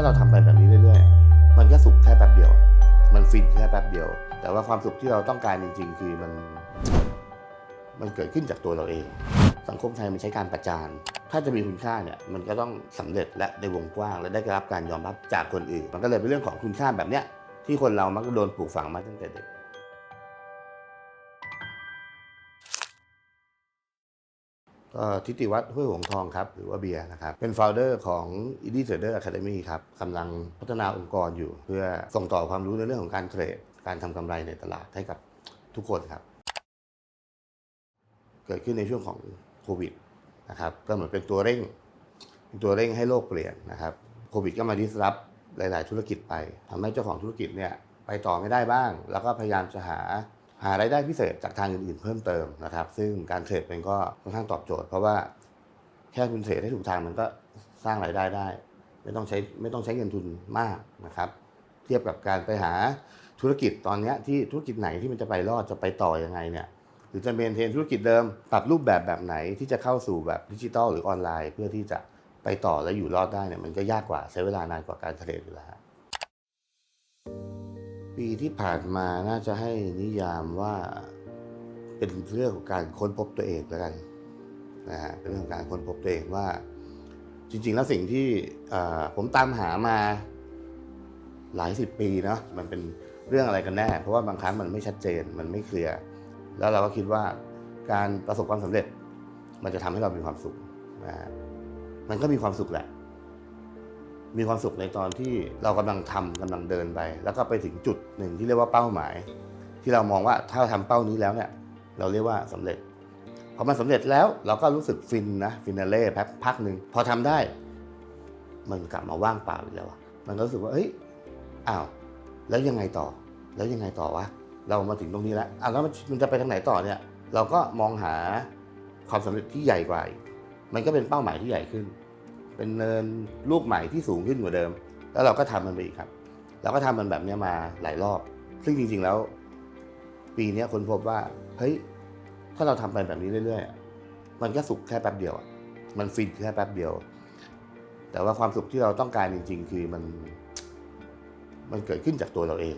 าเราทำไปแบบนี้เรื่อยๆ มันก็สุขแค่แป๊บเดียว มันฟินแค่แป๊บเดียว แต่ว่าความสุขที่เราต้องการจริงๆ คือมัน มันเกิดขึ้นจากตัวเราเอง สังคมไทยมันใช้การประจาน ถ้าจะมีคุณค่าเนี่ย มันก็ต้องสำเร็จและในวงกว้าง และได้รับการยอมรับจากคนอื่น มันก็เลยเป็นเรื่องของคุณค่าแบบเนี้ยที่คนเรามักจะโดนปลูกฝังมาตั้งแต่เด็ก ก็ทิติวัฒน์ห้วยหงทองครับ หรือว่าเบียร์นะครับ เป็น f o u เดอร์ของ Indie Trader Academy ครับกำลังพัฒนาองค์กรอยู่ เพื่อส่งต่อความรู้ในเรื่องของการเทรด การทำกำไรในตลาดให้กับทุกคนครับ เกิดขึ้นในช่วงของโควิดนะครับก็เหมือนเป็นตัวเร่งเป็นตัวเร่งให้โลกเปลี่ยนนะครับโควิดก็มาดิสรับหลาย ๆ ธุรกิจไปทำให้เจ้าของธุรกิจเนี่ยไปต่อไม่ได้บ้าง แล้วก็พยายามจะหา หารายได้พิเศษจากทางอื่นๆเพิ่มเติมนะครับ ซึ่งการเทรดมันก็ค่อนข้างตอบโจทย์ เพราะว่าแค่คุณเทรดให้ถูกทางมันก็สร้างรายได้ได้ ไม่ต้องใช้ไม่ต้องใช้เงินทุนมากนะครับ เทียบกับการไปหาธุรกิจตอนนี้ที่ธุรกิจไหนที่มันจะไปรอดจะไปต่อยังไงเนี่ยหรือจะเมนเทนธุรกิจเดิมปรับรูปแบบแบบไหนที่จะเข้าสู่แบบดิจิทัลหรือออนไลน์ เพื่อที่จะไปต่อและอยู่รอดได้เนี่ยมันก็ยากกว่าใช้เวลานานกว่าการเทรดอยู่แล้ว ปีที่ผ่านมาน่าจะให้นิยามว่าเป็นเรื่องของการค้นพบตัวเองแล้วกันนะฮะเป็นเรื่องของการค้นพบตัวเองว่า จริง ๆ แล้วสิ่งที่ผมตามหามาหลายสิบปีเนาะมันเป็นเรื่องอะไรกันแน่ เพราะว่าบางครั้งมันไม่ชัดเจนมันไม่เคลียร์แล้วเราก็คิดว่าการประสบความสำเร็จ มันจะทำให้เรามีความสุขนะฮะมันก็มีความสุขแหละ มีความสุขในตอนที่เรากำลังทำกำลังเดินไป แล้วก็ไปถึงจุดหนึ่งที่เรียกว่าเป้าหมาย ที่เรามองว่าถ้าเราทำเป้านี้แล้วเนี่ยเราเรียกว่าสำเร็จพอมันสำเร็จแล้วเราก็รู้สึกฟินนะฟินาเล่แป๊บพักหนึ่งพอทำได้ มันกลับมาว่างเปล่าอีกแล้วมันก็รู้สึกว่าเฮ้ยอ้าวแล้วยังไงต่อ แล้วยังไงต่อวะเรามาถึงตรงนี้แล้วอะแล้วมันจะไปทางไหนต่อเนี่ย เราก็มองหาความสำเร็จที่ใหญ่กว่ามันก็เป็นเป้าหมายที่ใหญ่ขึ้น เป็นเนินลูกใหม่ที่สูงขึ้นกว่าเดิม แล้วเราก็ทำมันไปอีกครับ เราก็ทำมันแบบนี้มาหลายรอบ ซึ่งจริงๆแล้ว ปีนี้คนพบว่าเฮ้ยถ้าเราทำไปแบบนี้เรื่อยๆ มันก็สุขแค่แป๊บเดียวมันฟินแค่แป๊บเดียว แต่ว่าความสุขที่เราต้องการจริง ๆ คือมัน มันเกิดขึ้นจากตัวเราเอง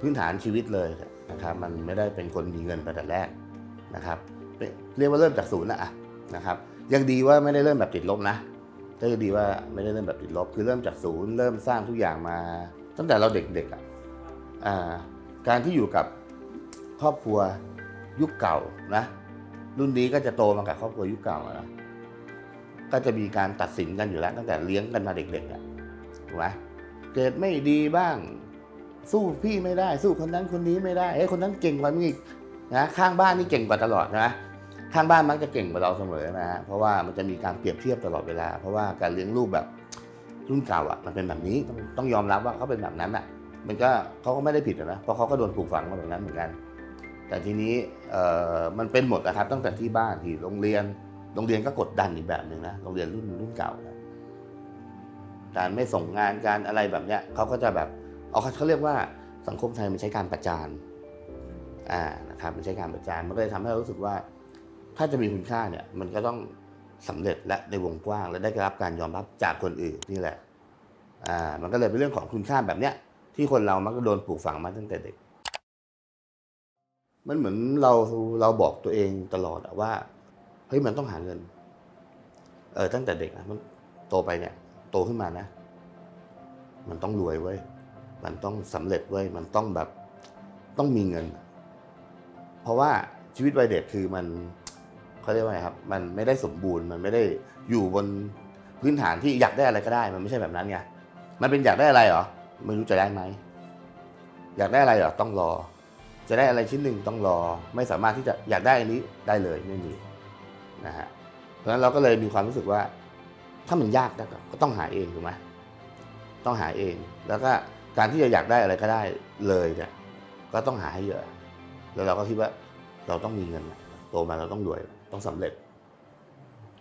พื้นฐานชีวิตเลยนะครับ มันไม่ได้เป็นคนมีเงินไปแต่แรกนะครับเป็นเรียกว่าเริ่มจากศูนย์นะอะ นะครับยังดีว่าไม่ได้เริ่มแบบติดลบนะก็ยังดีว่าไม่ได้เริ่มแบบติดลบ คือเริ่มจากศูนย์เริ่มสร้างทุกอย่างมา ตั้งแต่เราเด็กๆอะอ่าการที่อยู่กับครอบครัวยุคเก่านะรุ่นนี้ก็จะโตมากับครอบครัวยุคเก่านะก็จะมีการตัดสินกันอยู่แล้วตั้งแต่เลี้ยงกันมาเด็กๆอะถูกไหมเกรดไม่ดีบ้าง สู้พี่ไม่ได้ สู้คนนั้นคนนี้ไม่ได้เอ้ยคนนั้นเก่งกว่ามึงอีกนะข้างบ้านนี่เก่งกว่าตลอดนะ ข้างบ้านมักจะเก่งกว่าเราเสมอนะฮะเพราะว่ามันจะมีการเปรียบเทียบตลอดเวลา เพราะว่าการเลี้ยงลูกแบบรุ่นเก่าอะมันเป็นแบบนี้ต้องต้องยอมรับว่าเขาเป็นแบบนั้นอะ มันก็เขาก็ไม่ได้ผิดนะเพราะเขาก็โดนปลูกฝังมาแบบนั้นเหมือนกัน แต่ทีนี้เอ่อมันเป็นหมดนะครับตั้งแต่ที่บ้านที่โรงเรียนโรงเรียนก็กดดันอีกแบบหนึ่งนะโรงเรียนรุ่นรุ่นเก่านะการไม่ส่งงานการอะไรแบบเนี้ยเขาก็จะแบบเอาเขาเขาเรียกว่าสังคมไทยมันใช้การประจานอ่านะครับมันใช้การประจานมันก็เลยทำให้เรารู้สึกว่า ถ้าจะมีคุณค่าเนี่ยมันก็ต้องสำเร็จและในวงกว้างและได้รับการยอมรับจากคนอื่นนี่แหละ อ่า มันก็เลยเป็นเรื่องของคุณค่าแบบเนี้ยที่คนเรามักจะโดนปลูกฝังมาตั้งแต่เด็ก มันเหมือนเราเราบอกตัวเองตลอดอะว่าเฮ้ยมันต้องหาเงิน เออตั้งแต่เด็กนะมันโตไปเนี่ย โตขึ้นมานะ มันต้องรวยเว้ยมันต้องสำเร็จเว้ยมันต้องแบบต้องมีเงิน เพราะว่าชีวิตวัยเด็กคือมัน เขาเรียกว่าไงครับ มันไม่ได้สมบูรณ์ มันไม่ได้อยู่บนพื้นฐานที่อยากได้อะไรก็ได้ มันไม่ใช่แบบนั้นไง มันเป็นอยากได้อะไรเหรอ ไม่รู้จะได้ไหม อยากได้อะไรเหรอ ต้องรอ จะได้อะไรชิ้นหนึ่งต้องรอ ไม่สามารถที่จะอยากได้อันนี้ได้เลยไม่มีนะฮะ เพราะฉะนั้นเราก็เลยมีความรู้สึกว่า ถ้ามันยากนะก็ต้องหาเองถูกไหมต้องหาเอง แล้วก็การที่จะอยากได้อะไรก็ได้เลยเนี่ย ก็ต้องหาให้เยอะ แล้วเราก็คิดว่าเราต้องมีเงินโตมาเราต้องรวย ต้องสำเร็จ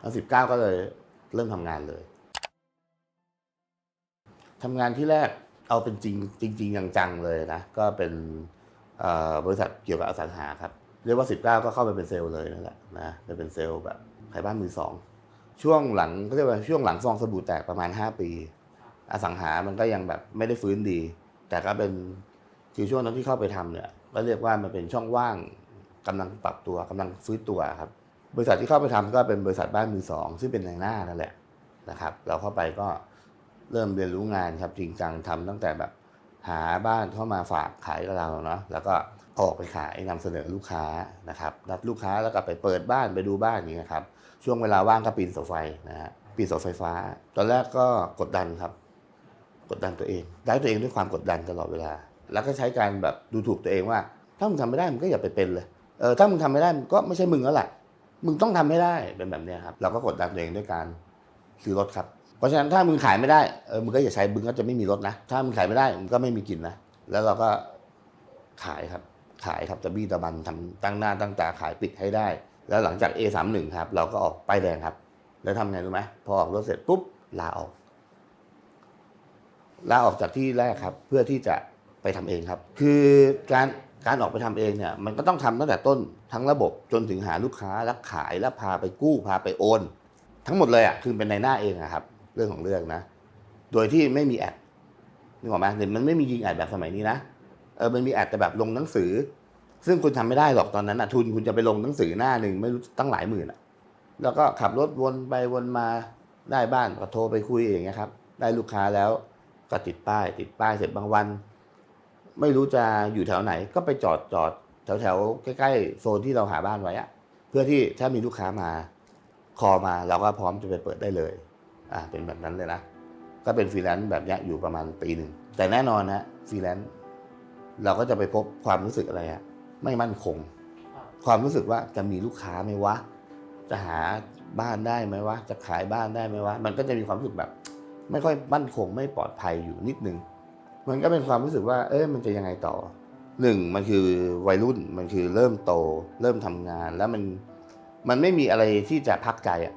ตอนสิบเก้าก็เลยเริ่มทำงานเลยทำงานที่แรกเอาเป็นจริงจริงๆจังๆเลยนะ ก็เป็นบริษัทเกี่ยวกับอสังหาครับเรียกว่าสิบเก้าก็เข้าไปเป็นเซลล์เลยนั่นแหละนะไปเป็นเซลล์แบบขายบ้านมือสองช่วงหลังเขาเรียกว่าช่วงหลังฟองสบู่แตกประมาณ 5 ปี อสังหามันก็ยังแบบไม่ได้ฟื้นดี แต่ก็เป็นคือช่วงนั้นที่เข้าไปทำเนี่ยก็เรียกว่ามันเป็นช่องว่างกำลังปรับตัวกำลังฟื้นตัวครับ บริษัทที่เข้าไปทำก็เป็นบริษัทบ้านมือสองซึ่งเป็นในหน้านั่นแหละนะครับ เราเข้าไปก็เริ่มเรียนรู้งานครับจริงจังทำตั้งแต่แบบหาบ้านเข้ามาฝากขายกับเราเนาะแล้วก็ออกไปขายนำเสนอลูกค้านะครับรับลูกค้าแล้วก็ไปเปิดบ้านไปดูบ้านอย่างเงี้ยครับ ช่วงเวลาว่างก็ปีนเสาไฟนะฮะปีนเสาไฟฟ้า ตอนแรกก็กดดันครับ กดดันตัวเองได้ตัวเองด้วยความกดดันตลอดเวลา แล้วก็ใช้การแบบดูถูกตัวเองว่า ถ้ามึงทำไม่ได้มึงก็อย่าไปเป็นเลยเออถ้ามึงทำไม่ได้มึงก็ไม่ใช่มึงแล้วแหละ มึงต้องทำให้ได้เป็นแบบนี้ครับ เราก็กดดันตัวเองด้วยการซื้อรถครับ เพราะฉะนั้นถ้ามึงขายไม่ได้เออมึงก็อย่าใช้มึงก็จะไม่มีรถนะ ถ้ามึงขายไม่ได้มึงก็ไม่มีกินนะ แล้วเราก็ขายครับ ขายครับตะบี้ตะบันทำตั้งหน้าตั้งตาขายปิดให้ได้ แล้วหลังจาก A31 ครับ เราก็ออกป้ายแดงครับ แล้วทำไงรู้ไหมพอออกรถเสร็จปุ๊บลาออกลาออกจากที่แรกครับ เพื่อที่จะไปทำเองครับ คือการ การออกไปทำเองเนี่ยมันก็ต้องทำตั้งแต่ต้นทั้งระบบจนถึงหาลูกค้าแล้วขายแล้วพาไปกู้พาไปโอน ทั้งหมดเลยอะคือเป็นในหน้าเองอะครับ เรื่องของเรื่องนะ โดยที่ไม่มีแอดนึกออกไหมเดี๋ยวมันไม่มียิงแอดแบบสมัยนี้นะเออมันมีแอดแต่แบบลงหนังสือ ซึ่งคุณทำไม่ได้หรอกตอนนั้นอะทุนคุณจะไปลงหนังสือหน้าหนึ่งไม่รู้ตั้งหลายหมื่นอะแล้วก็ขับรถวนไปวนมาได้บ้านก็โทรไปคุยอย่างเงี้ยครับได้ลูกค้าแล้วก็ติดป้าย ติดป้ายเสร็จบางวัน ไม่รู้จะอยู่แถวไหน ก็ไปจอดจอดแถวแถวใกล้ๆโซนที่เราหาบ้านไว้อะเพื่อที่ถ้ามีลูกค้ามาคอมาเราก็พร้อมจะไปเปิดได้เลยอ่าเป็นแบบนั้นเลยนะก็เป็นฟรีแลนซ์แบบนี้อยู่ประมาณปีหนึ่งแต่แน่นอนนะฟรีแลนซ์เราก็จะไปพบความรู้สึกอะไรอะไม่มั่นคง ความรู้สึกว่าจะมีลูกค้าไหมวะ จะหาบ้านได้ไหมวะ จะขายบ้านได้ไหมวะ มันก็จะมีความรู้สึกแบบ ไม่ค่อยมั่นคงไม่ปลอดภัยอยู่นิดนึง มันก็เป็นความรู้สึกว่า เอ้ยมันจะยังไงต่อหนึ่งมันคือวัยรุ่นมันคือเริ่มโต เริ่มทำงานแล้วมันมันไม่มีอะไรที่จะพักใจอะ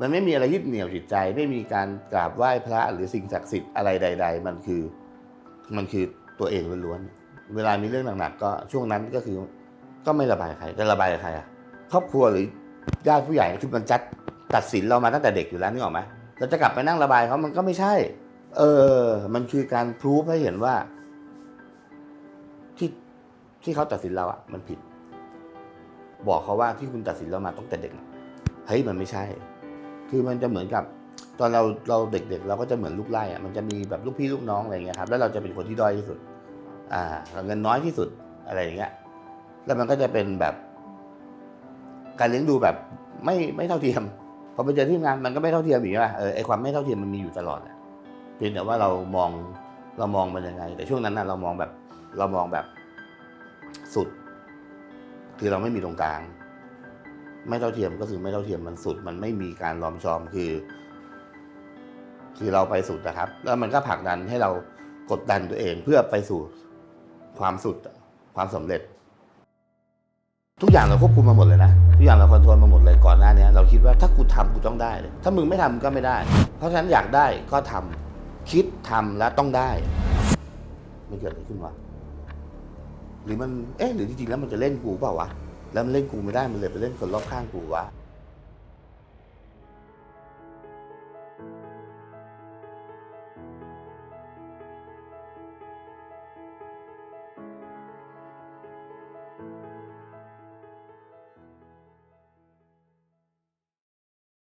มันไม่มีอะไรยึดเหนี่ยวจิตใจ ไม่มีการกราบไหว้พระหรือสิ่งศักดิ์สิทธิ์อะไรใด ๆ มันคือ มันคือตัวเองล้วนๆเวลามีเรื่องหนักๆก็ช่วงนั้นก็คือ ก็ไม่ระบายใครจะระบายกับใครอะครอบครัวหรือญาติผู้ใหญ่คือมันจัดตัดสินเรามาตั้งแต่เด็กอยู่แล้วนึกออกไหมเราจะกลับไปนั่งระบายเขามันก็ไม่ใช่ เออ มันคือการพรูฟให้เห็นว่า ที่ที่เขาตัดสินเราอะมันผิด บอกเขาว่าที่คุณตัดสินเรามาตั้งแต่เด็กเฮ้ยมันไม่ใช่ คือมันจะเหมือนกับ ตอนเราเราเด็กๆ เราก็จะเหมือนลูกไล่อะมันจะมีแบบลูกพี่ลูกน้องอะไรเงี้ยครับ แล้วเราจะเป็นคนที่ด้อยที่สุด อ่าเราเงินน้อยที่สุดอะไรอย่างเงี้ย แล้วมันก็จะเป็นแบบ การเลี้ยงดูแบบไม่ไม่เท่าเทียมพอไปเจอที่งานมันก็ไม่เท่าเทียมอีกว่าเออไอความไม่เท่าเทียมมันมีอยู่ตลอดแหละ เพียงแต่ว่าเรามองเรามองมันยังไง แต่ช่วงนั้นน่ะเรามองแบบเรามองแบบสุด คือเราไม่มีตรงกลาง ไม่เท่าเทียมก็คือไม่เท่าเทียมมันสุด มันไม่มีการล้อมชอมคือ คือเราไปสุดนะครับ แล้วมันก็ผลักดันให้เรากดดันตัวเองเพื่อไปสู่ความสุดความสำเร็จ ทุกอย่างเราควบคุมมาหมดเลยนะทุกอย่างเราคอนโทรลมาหมดเลยก่อนหน้านี้เราคิดว่าถ้ากูทำกูต้องได้เลยถ้ามึงไม่ทำมึงก็ไม่ได้ เพราะฉะนั้นอยากได้ก็ทำ คิดทำแล้วต้องได้ไม่เกิดอะไรขึ้นวะหรือมันเอ๊ะหรือจริงๆแล้วมันจะเล่นกูเปล่าวะแล้วมันเล่นกูไม่ได้มันเลยไปเล่นคนรอบข้างกูวะ